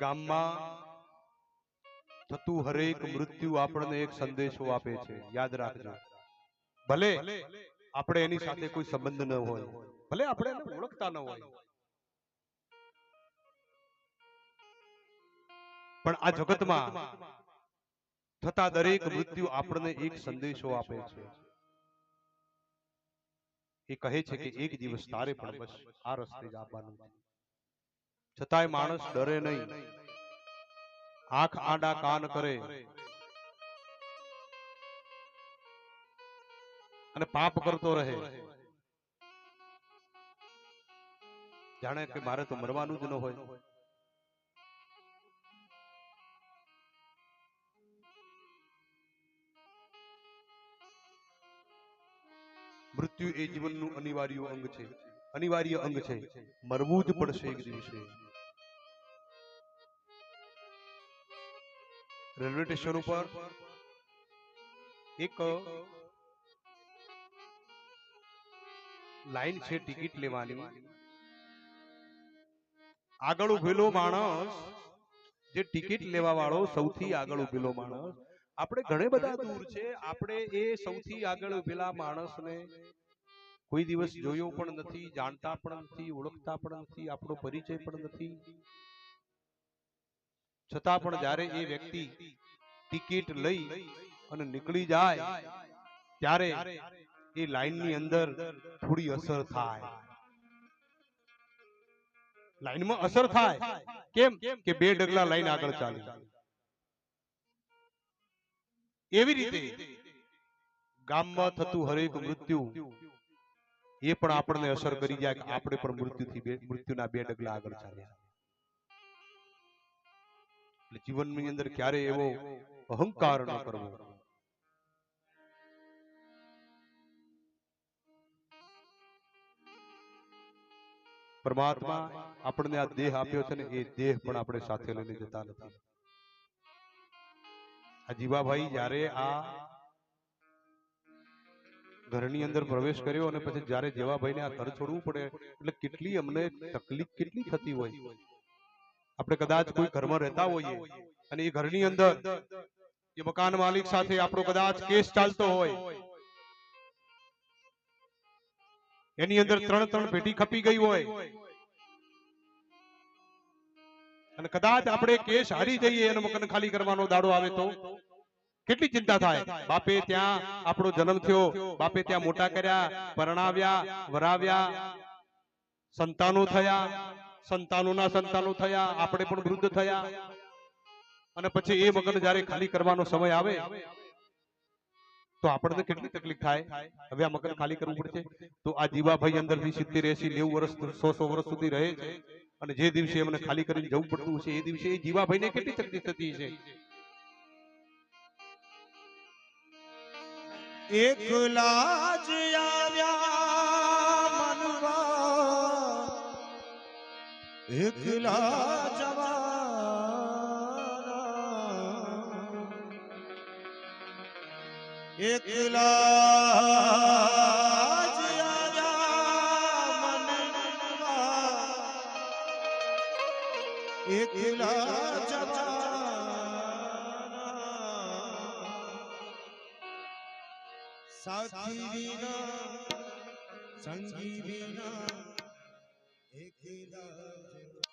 ગામમાં થતું હરેક મૃત્યુ આપણને એક સંદેશો આપે છે. યાદ રાખજો. ભલે આપણે એની સાથે કોઈ સંબંધ ન હોય. ભલે આપણે ઓળખતા ન હોય. પણ આ જગતમાં થતા દરેક મૃત્યુ આપણને એક સંદેશો આપે છે. એ કહે છે કે એક દિવસ તારે પણ બસ આ રસ્તે જ આવવાનું છતાંય માણસ ડરે નહીં. આંખ આડા કાન કરે. અને પાપ કરતો રહે. જાણે કે મારે તો મરવાનું જ ન હોય. મૃત્યુ એ જીવનનું અનિવાર્ય અંગ છે. અનિવાર્ય અંગ છે. મરવું જ પડશે એક દિવસે. રેલવે સ્ટેશન ઉપર એક લાઈન છે ટિકિટ લેવાની. આગળ ઉભેલો માણસ જે ટિકિટ લેવા વાળો સૌથી આગળ ઉભેલો માણસ. આપણે ઘણા બધા દૂર છે. આપણે એ સૌથી આગળ ઉભેલા માણસને કોઈ દિવસ જોયો પણ નથી જાણતા પણ નથી ઓળખતા પણ નથી આપણો પરિચય પણ નથી. છતાં પણ જ્યારે એ વ્યક્તિ ટિકિટ લઈ અને નીકળી જાય ત્યારે એ લાઈનની અંદર થોડી અસર થાય. લાઈનમાં અસર થાય. કેમ? કે બે ડગલા લાઈન આગળ ચાલી. એવી રીતે ગામમાં થતું હરેક મૃત્યુ એ પણ આપણને અસર કરી જાય કે આપણે પણ મૃત્યુથી મૃત્યુના બે ડગલા આગળ ચાલ્યા. એટલે જીવનની અંદર ક્યારે એવો અહંકાર ન કરવો? પરમાત્મા આપણને આ દેહ આપ્યો છે ને, એ દેહ પણ આપણે સાથે લઈને જતા નથી. આ જીવાભાઈ જ્યારે આ ઘરની અંદર પ્રવેશ કર્યો અને પછી જ્યારે જેવાભાઈને આ ઘર છોડવું પડે, એટલે કેટલી અમને તકલીફ કેટલી થતી હોય. આપણે કદાચ કોઈ ઘરમાં રહેતા હોઈએ અને એ ઘરની અંદર એ મકાન માલિક સાથે આપણો કદાચ કેસ ચાલતો હોય. એની અંદર ત્રણ ત્રણ પેટી ખપી ગઈ હોય. અને કદાચ આપણે કેસ હારી જઈએ અને મકાન ખાલી કરવાનો દાડો આવે તો કેટલી ચિંતા થાય? બાપે ત્યાં આપણો જન્મ થયો, બાપે ત્યાં મોટા કર્યા, પરણાવ્યા, વરાવ્યા, સંતાનો થયા સંતાનોના સંતાનો થયા, આપણે પણ વૃદ્ધ થયા. અને પછી એ મગન જ્યારે ખાલી કરવાનો સમય આવે, તો આપણને કેટલી તકલીફ થાય? હવે આ મગન ખાલી કરવું પડશે? તો આ જીવાભાઈ અંદરથી સિત્તેર એસી નેવું વર્ષ, સો સો વર્ષ સુધી રહે છે. અને જે દિવસે એમને ખાલી કરીને જવું પડતું હશે, એ દિવસે એ જીવાભાઈને કેટલી તકલીફ થતી છે એકલા જ આવ્યા. એકલા જવાના એકલા એકલા જવાના સાથી વિના સંગી વિના एक राज